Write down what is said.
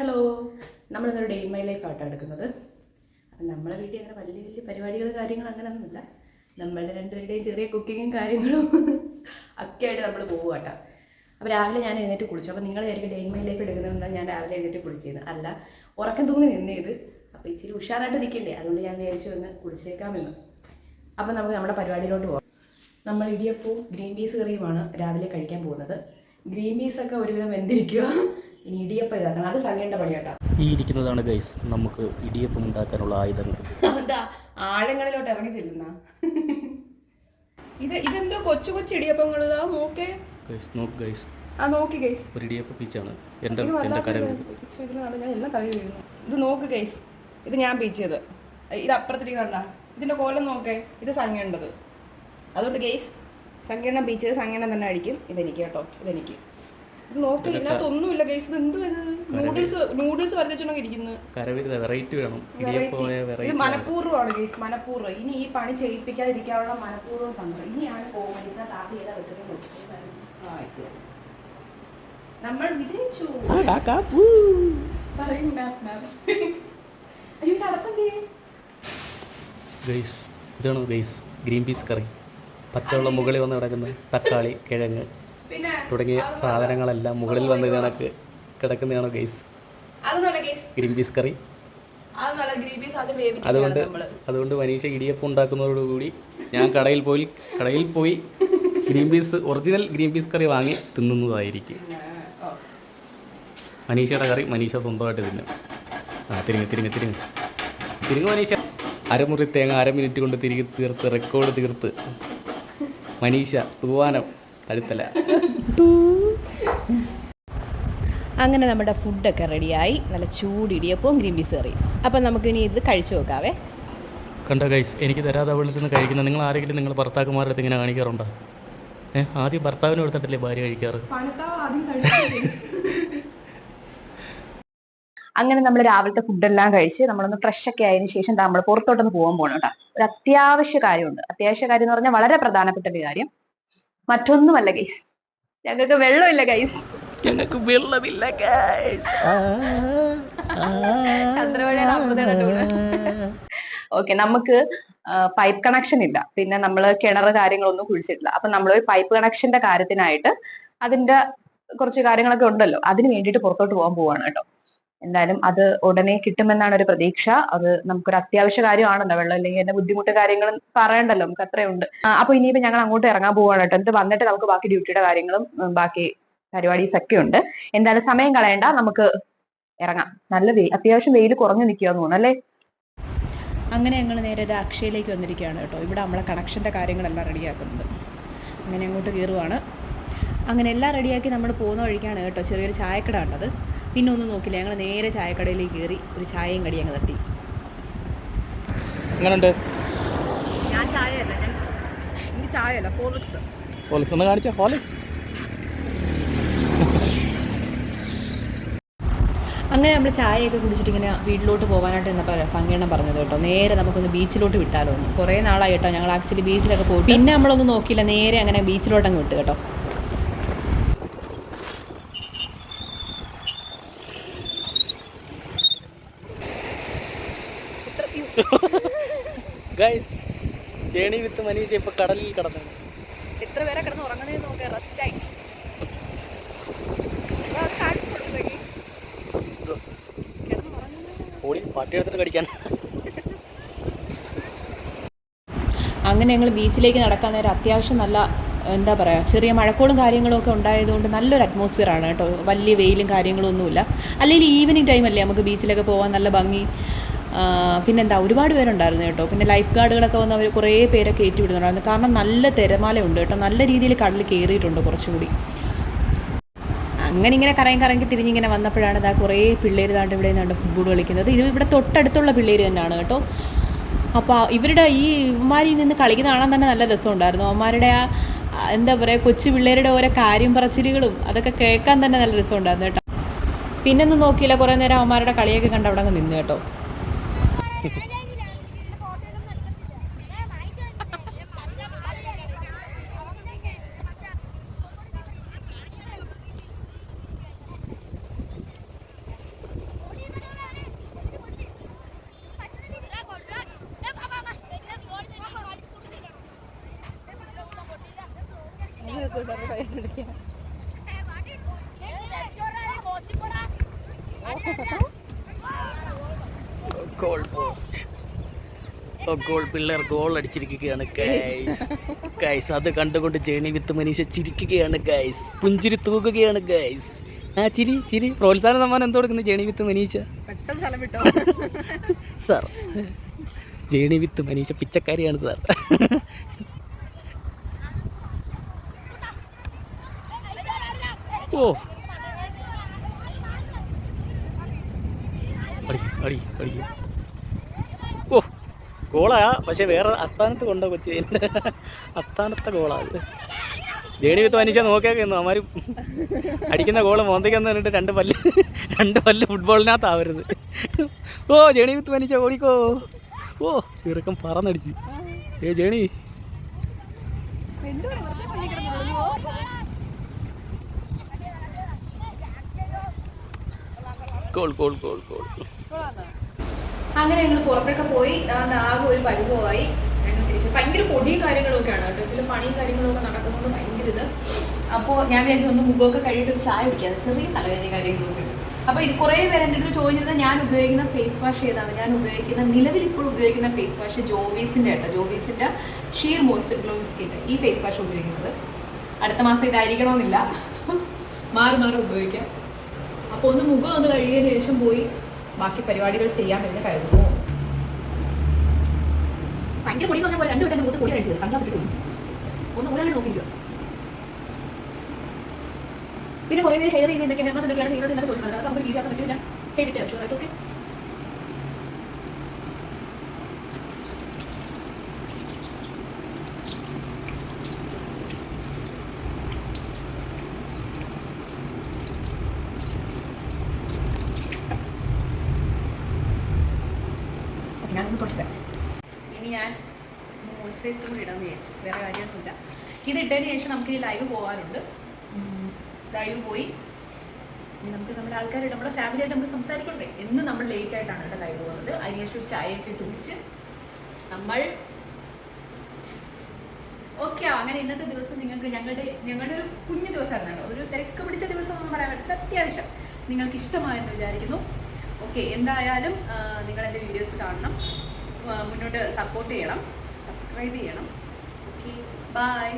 Hello നമ്മളിന്നൊരു day in my life ആട്ടോ എടുക്കുന്നത്. അപ്പം നമ്മളെ വീട്ടിൽ അങ്ങനെ വലിയ വലിയ പരിപാടികൾ കാര്യങ്ങൾ അങ്ങനെയൊന്നുമില്ല നമ്മളുടെ രണ്ടുപേരുടെയും ചെറിയ കുക്കിങ്ങും കാര്യങ്ങളും ഒക്കെ ആയിട്ട് നമ്മൾ പോകുക കേട്ടോ അപ്പോൾ രാവിലെ ഞാൻ എഴുന്നേറ്റ് കുളിച്ചു. അപ്പോൾ നിങ്ങൾ ആയിരിക്കും ഡേ ഇൻ മൈ ലൈഫ് എടുക്കുന്നതെന്നാൽ ഞാൻ രാവിലെ എഴുന്നേറ്റ് കുളിച്ചത് അല്ല ഉറക്കം തൂങ്ങി നിന്നേത് അപ്പോൾ ഇച്ചിരി ഉഷാറായിട്ട് നിൽക്കണ്ടേ? അതുകൊണ്ട് ഞാൻ വിചാരിച്ചു ഒന്ന് കുളിച്ചേക്കാമെന്ന്. അപ്പോൾ നമുക്ക് നമ്മുടെ പരിപാടിയിലോട്ട് പോകാം. നമ്മൾ ഇടിയപ്പവും ഗ്രീൻ പീസ് കറിയുമാണ് രാവിലെ കഴിക്കാൻ പോകുന്നത്. ഗ്രീൻ പീസൊക്കെ ഒരുവിധം വെന്തിരിക്കുക ഇനി ഇടിയപ്പം ഇതാക്കണം. അത് സങ്കേണ്ട പണിയാട്ടാ ഈ ഇരിക്കുന്നതാണ് ഗൈസ് നമുക്ക് ഇടിയപ്പം ഉണ്ടാക്കാനുള്ള ആയുധങ്ങൾ. എന്താ ആഴങ്ങളിലോട്ട് ഇറങ്ങി ചെല്ലുന്ന. ഇത് ഇതെന്തോ കൊച്ചു കൊച്ചു ഇടിയപ്പങ്ങൾ ഇതാ നോക്കേ. ഗൈസ് നോക്ക് ഗൈസ് ആ നോക്കി ഗൈസ് ഒരു ഇടിയപ്പ പീച്ചാണ്. എന്റെ ഇത് എന്റെ വല്ലാത്ത കര ഇത്. പക്ഷേ ഇതിന് നല്ല ഞാൻ എല്ലാം തലയിൽ വീഴുന്നു. ഇത് നോക്ക് ഗൈസ് ഇത് ഞാൻ പീച്ചത് ഇത് അപ്പുറത്തിരിക്കണ്ട ഇതിന്റെ കോലം നോക്കേ. ഇത് സംഖ്യണ്ടത്. അതുകൊണ്ട് ഗെയ്സ് സംഖ്യണ്ണം പീച്ചത് സംഖ്യണ്ണം തന്നെ അടിക്കും ഇതെനിക്ക് കേട്ടോ. ഇതെനിക്ക്. ഇത് നോക്ക് ഇതിനകത്തൊന്നുമില്ല ഗൈസ് ഇത് എന്തോ ഇത്? നൂഡിൽസ് നൂഡിൽസ് വരച്ചിട്ടുണ്ടെങ്കിൽ ഇരിക്കുന്നു. കരവരുത വെറൈറ്റി വേണം. ഇടിയപ്പമായ ഇത് വെറൈറ്റി മനഃപൂർവമാണ് ഗൈസ് മനഃപൂർവം. ഇനി ഈ പണി ചെയ്യിപ്പിക്കാതിരിക്കാനുള്ള മനഃപൂർവം തന്ത്രം. ഇനിയാണ് പോകുന്നത്. ഏതാ വെച്ചത്? നമ്മൾ വിജയിച്ചു. പറയും ഗൈസ് ഇതാണ് ഗൈസ് ഗ്രീൻ പീസ് കറി പച്ചവെള്ളം മുകളിൽ വന്ന് കിടക്കുന്നത് തക്കാളി കിഴങ്ങ്. തുടങ്ങിയ സാധനങ്ങളെല്ലാം മുകളിൽ വന്ന് കണക്ക് കിടക്കുന്നതാണോ ഗൈസ് ഗ്രീൻ പീസ് കറി? അതുകൊണ്ട് അതുകൊണ്ട് മനീഷ ഇടിയപ്പം ഉണ്ടാക്കുന്നതോടുകൂടി ഞാൻ കടയിൽ പോയി കടയിൽ പോയി green peas original green peas curry വാങ്ങി തിന്നുന്നതായിരിക്കും. മനീഷയുടെ കറി മനീഷ സ്വന്തമായിട്ട് തിന്നും. ആ തിരിങ്ങ് തിരിങ്ങ് തിരിങ്ങ്. തിരിങ്ങ് മനീഷ. അരമുറി തേങ്ങ അര മിനിറ്റ് കൊണ്ട് തിരികെ തീർത്ത് റെക്കോർഡ് തീർത്ത്. മനീഷ തൂവാനം. തഴുത്തല അങ്ങനെ നമ്മുടെ ഫുഡൊക്കെ റെഡിയായി. നല്ല ചൂടിടിയപ്പോൾ ഗ്രീൻ പീസ് കറി. അപ്പം നമുക്കിനി ഇത് കഴിച്ചു നോക്കാവേ. കണ്ടോ ഗൈസ് എനിക്ക് തരാതെ വിളിച്ചിരുന്ന് കഴിക്കുന്ന നിങ്ങൾ ആരെങ്കിലും നിങ്ങൾ ഭർത്താക്കന്മാരുടെ അടുത്ത് ഇങ്ങനെ കാണിക്കാറുണ്ടോ? ഏ ആദ്യം ഭർത്താവിന് കൊടുത്തിട്ടല്ലേ ഭാര്യ കഴിക്കാറ്? അങ്ങനെ നമ്മൾ രാവിലത്തെ ഫുഡെല്ലാം കഴിച്ച് നമ്മളൊന്ന് ഫ്രഷ് ഒക്കെ ആയതിനു ശേഷം നമ്മൾ പുറത്തോട്ടൊന്ന് പോകാൻ പോകണം കേട്ടോ ഒരു അത്യാവശ്യ കാര്യമുണ്ട്. അത്യാവശ്യ കാര്യം എന്ന് പറഞ്ഞാൽ വളരെ പ്രധാനപ്പെട്ട ഒരു കാര്യം. മറ്റൊന്നുമല്ല ഗൈസ് ഞങ്ങൾക്ക് വെള്ളമില്ല ഗൈസ് ഞങ്ങൾക്ക് വെള്ളമില്ല ഗൈസ് ചന്ദ്രമഴയുടെ അമൃതയുടെ കൂടെ ഓക്കെ നമുക്ക് പൈപ്പ് കണക്ഷൻ ഇല്ല. പിന്നെ നമ്മൾ കിണർ കാര്യങ്ങളൊന്നും കുഴിച്ചിട്ടില്ല. അപ്പൊ നമ്മൾ പൈപ്പ് കണക്ഷന്റെ കാര്യത്തിനായിട്ട് അതിന്റെ കുറച്ച് കാര്യങ്ങളൊക്കെ ഉണ്ടല്ലോ. അതിന് വേണ്ടിയിട്ട് പുറത്തോട്ട് പോകാൻ പോവാണ് കേട്ടോ. എന്തായാലും അത് ഉടനെ കിട്ടുമെന്നാണ് ഒരു പ്രതീക്ഷ. അത് നമുക്കൊരു അത്യാവശ്യ കാര്യമാണല്ലോ. വെള്ളം അല്ലെങ്കിൽ എന്റെ ബുദ്ധിമുട്ട് കാര്യങ്ങളും പറയണ്ടല്ലോ. നമുക്ക് അത്രയുണ്ട്. അപ്പൊ ഇനിയിപ്പോ ഞങ്ങൾ അങ്ങോട്ട് ഇറങ്ങാൻ പോവാണ് കേട്ടോ. എന്നിട്ട് വന്നിട്ട് നമുക്ക് ബാക്കി ഡ്യൂട്ടിയുടെ കാര്യങ്ങളും ബാക്കി പരിപാടീസ് ഒക്കെ ഉണ്ട്. എന്തായാലും സമയം കളയണ്ട. നമുക്ക് ഇറങ്ങാം. നല്ല വെയിൽ അത്യാവശ്യം വെയിൽ കുറഞ്ഞു നിൽക്കുകയെന്ന് തോന്നുന്നു അല്ലേ? അങ്ങനെ ഞങ്ങൾ നേരെ ഇത് അക്ഷയയിലേക്ക് വന്നിരിക്കുകയാണ് കേട്ടോ. ഇവിടെ നമ്മളെ കണക്ഷന്റെ കാര്യങ്ങളെല്ലാം റെഡിയാക്കുന്നത് അങ്ങനെ അങ്ങോട്ട് കയറുവാണ്. അങ്ങനെ എല്ലാം റെഡിയാക്കി നമ്മൾ പോകുന്ന വഴിക്കാണ് കേട്ടോ ചെറിയൊരു ചായക്കട കണ്ടത്. പിന്നെ ഒന്നും നോക്കില്ല. ഞങ്ങൾ നേരെ ചായക്കടയിലേക്ക് കയറി ഒരു ചായയും കടി അങ്ങ് തട്ടി. എങ്ങനെയുണ്ട് ഞാൻ ചായയല്ല ഞാൻ എനിക്ക് ചായയല്ല ഹോർലിക്സ്. ഹോളിക്സ് ഒന്ന് കാണിച്ച ഹോളിക്സ് അങ്ങനെ നമ്മൾ ചായയൊക്കെ കുടിച്ചിട്ട് ഇങ്ങനെ വീട്ടിലോട്ട് പോകാനായിട്ട് എന്നപ്പോൾ സംഗീണം പറഞ്ഞത് കേട്ടോ. നേരെ നമുക്കൊന്ന് ബീച്ചിലോട്ട് വിട്ടാലോ എന്ന് കുറേ നാളായി കേട്ടോ ഞങ്ങൾ ആക്ച്വലി ബീച്ചിലൊക്കെ പോയി പിന്നെ നമ്മളൊന്നും നോക്കിയില്ല നേരെ അങ്ങനെ ബീച്ചിലോട്ടങ്ങ് വിട്ടു കേട്ടോ. ഗൈസ് ചേണി വിത്ത് മനീഷ ഇപ്പൊ കടലിൽ കടന്നു. എത്ര പേരെ കിടന്ന് ഉറങ്ങണേ നോക്കുക റെസ്റ്റായി ഓടി പാട്ടി എടുത്തിട്ട് കടിക്കാൻ. അങ്ങനെ ഞങ്ങൾ ബീച്ചിലേക്ക് നടക്കാൻ നേരം അത്യാവശ്യം നല്ല എന്താ പറയുക ചെറിയ മഴക്കോളും കാര്യങ്ങളും ഒക്കെ ഉണ്ടായതുകൊണ്ട് നല്ലൊരു അറ്റ്മോസ്ഫിയർ ആണ് കേട്ടോ. വലിയ വെയിലും കാര്യങ്ങളും ഒന്നുമില്ല അല്ലെങ്കിൽ ഈവനിങ് ടൈം അല്ലേ നമുക്ക് ബീച്ചിലൊക്കെ പോകാൻ നല്ല ഭംഗി. പിന്നെന്താ ഒരുപാട് പേരുണ്ടായിരുന്നു കേട്ടോ. പിന്നെ ലൈഫ് ഗാർഡുകളൊക്കെ വന്ന് അവർ കുറേ പേരെ കയറ്റി വിടുന്നുണ്ടായിരുന്നു കാരണം നല്ല തിരമാലയുണ്ട് കേട്ടോ. നല്ല രീതിയിൽ കടലിൽ കയറിയിട്ടുണ്ട് കുറച്ചുകൂടി. അങ്ങനെ ഇങ്ങനെ കറങ്ങി കറങ്ങി തിരിഞ്ഞിങ്ങനെ വന്നപ്പോഴാണ് ഇതാ കുറേ പിള്ളേർ താണ്ട് ഇവിടെ നിന്നാണ്ട് ഫുട്ബോൾ കളിക്കുന്നത്. ഇത് ഇവിടെ തൊട്ടടുത്തുള്ള പിള്ളേർ തന്നെയാണ് കേട്ടോ. അപ്പോൾ ഇവരുടെ ഈ ഇവന്മാരിൽ നിന്ന് കളിക്കുന്ന കാണാൻ തന്നെ നല്ല രസമുണ്ടായിരുന്നു. അവന്മാരുടെ ആ എന്താ പറയുക കൊച്ചു പിള്ളേരുടെ ഓരോ കാര്യം പറച്ചിലുകളും അതൊക്കെ കേൾക്കാൻ തന്നെ നല്ല രസമുണ്ടായിരുന്നു കേട്ടോ. പിന്നെ ഒന്നും നോക്കിയില്ല. കുറേ നേരം അവന്മാരുടെ കളിയൊക്കെ കണ്ട് അവിടെ അങ്ങ് നിന്ന് കേട്ടോ. Colpo. ഗോൾ പിള്ളേർ ഗോൾ അടിച്ചിരിക്കുകയാണ് ഗൈസ് ഗൈസ് അത് കണ്ടുകൊണ്ട് ജേണി വിത്ത് മനീഷ ചിരിക്കുകയാണ് ഗൈസ് പുഞ്ചിരി തൂക്കുകയാണ് ഗൈസ് ആ ചിരി ചിരി. പ്രോത്സാഹന സമ്മാനം എന്തോ കൊടുക്കുന്നു journey with Maneesha? Sir journey with Maneesha പിച്ചക്കാരിയാണ് sir ഓ. അടി അടി അടിക്കും ഗോളാ പക്ഷെ വേറെ അസ്ഥാനത്ത് കൊണ്ട കൊച്ചി. അസ്ഥാനത്തെ ഗോളാ ജേണി വിത്ത് മനീഷ നോക്കിയാക്കുന്നു. അവന്മാർ അടിക്കുന്ന ഗോൾ മോന്തയ്ക്കെന്ന് പറഞ്ഞിട്ട് രണ്ട് പല്ല് രണ്ട് പല്ല് ഫുട്ബോളിനകത്താവരുത് ഓ ജേണി വിത്ത് മനുഷ്യ ഓടിക്കോ. ഓ ചെറുക്കം പറന്നടിച്ച്. ഏ journey. Goal goal goal goal. അങ്ങനെ ഞങ്ങൾ പുറത്തൊക്കെ പോയി ആകെ ഒരു പരിഭവമായി. ഞങ്ങൾ തിരിച്ചു ഭയങ്കര പൊടിയും കാര്യങ്ങളൊക്കെയാണ് കേട്ടോ. ഇതിൽ പണിയും കാര്യങ്ങളൊക്കെ നടക്കുന്നതുകൊണ്ട് ഭയങ്കര ഇത്. അപ്പോൾ ഞാൻ വിചാരിച്ചു ഒന്ന് മുഖമൊക്കെ കഴിയിട്ട് ഒരു ചായ കുടിക്കാതെ ചെറിയ തലവേദന കാര്യങ്ങളൊക്കെ അപ്പോൾ ഇത് കുറേ പേര് എന്റെ അടുത്ത് ചോദിച്ചത് ഞാൻ ഉപയോഗിക്കുന്ന ഫേസ് വാഷ് ഏതാണ്? ഞാൻ ഉപയോഗിക്കുന്ന നിലവിൽ ഇപ്പോൾ ഉപയോഗിക്കുന്ന ഫേസ് വാഷ് ജോവീസിന്റെ കേട്ടോ. ജോവീസിന്റെ ഷീർ മോയ്സ്ചർ ഗ്ലോയിങ് സ്കിൻ ഈ ഫേസ് വാഷ് ഉപയോഗിക്കുന്നത്. അടുത്ത മാസം ഇതായിരിക്കണമെന്നില്ല. മാറി മാറി ഉപയോഗിക്കാം. അപ്പോൾ ഒന്ന് മുഖം ഒന്ന് കഴിയുന്ന ശേഷം പോയി ബാക്കി പരിപാടികൾ ചെയ്യാം എന്ന് കരുതുന്നു. ഭയങ്കര പൊടി പറഞ്ഞ പോലെ രണ്ടു വട്ടം മുഖത്ത് പൊടി കഴിച്ചത് സൺഗ്ലാസ് ഇട്ട് ഒന്ന് ഊരാണ്ട് നോക്കിയിരിക്കുക. പിന്നെ കുറേ പേര് ഹെയർ ചെയ്യുന്നുണ്ടെങ്കിൽ ഹെയർ ഹെയർ എന്നൊക്കെ ചോദിക്കുന്നത് അത് നമുക്ക് വീഡിയോ ആക്കാൻ പറ്റില്ല. ചെയ്തിട്ട് ഓക്കെ ഞാനൊന്ന് കുറച്ചിട്ട് ഇനി ഞാൻ മോയ്സ്ചറൈസർ കൂടി ഇടാമെന്ന് വിചാരിച്ചു. വേറെ കാര്യമൊന്നുമില്ല. ഇത് ഇട്ടതിന് ശേഷം നമുക്ക് ഈ ലൈവ് പോകാനുണ്ട് ലൈവ് പോയി. ഇനി നമുക്ക് നമ്മുടെ ആൾക്കാർ നമ്മുടെ ഫാമിലിയായിട്ട് നമുക്ക് സംസാരിക്കണ്ടേ? എന്നും നമ്മൾ ലേറ്റ് ആയിട്ടാണ് കേട്ടോ ലൈവ് പോകുന്നത്. അതിനുശേഷം ഒരു ചായയൊക്കെ ഇട്ട് കുടിച്ച് നമ്മൾ ഓക്കെ അങ്ങനെ ഇന്നത്തെ ദിവസം നിങ്ങൾക്ക് ഞങ്ങളുടെ ഞങ്ങളുടെ ഒരു കുഞ്ഞു ദിവസമായിരുന്നു ഒരു തിരക്ക് പിടിച്ച ദിവസം എന്ന് പറയാൻ പറ്റില്ല. അത്യാവശ്യം നിങ്ങൾക്ക് ഇഷ്ടമായെന്ന് വിചാരിക്കുന്നു. ഓക്കെ എന്തായാലും നിങ്ങളെന്റെ വീഡിയോസ് കാണണം. മുന്നോട്ട് സപ്പോർട്ട് ചെയ്യണം. സബ്സ്ക്രൈബ് ചെയ്യണം. Okay bye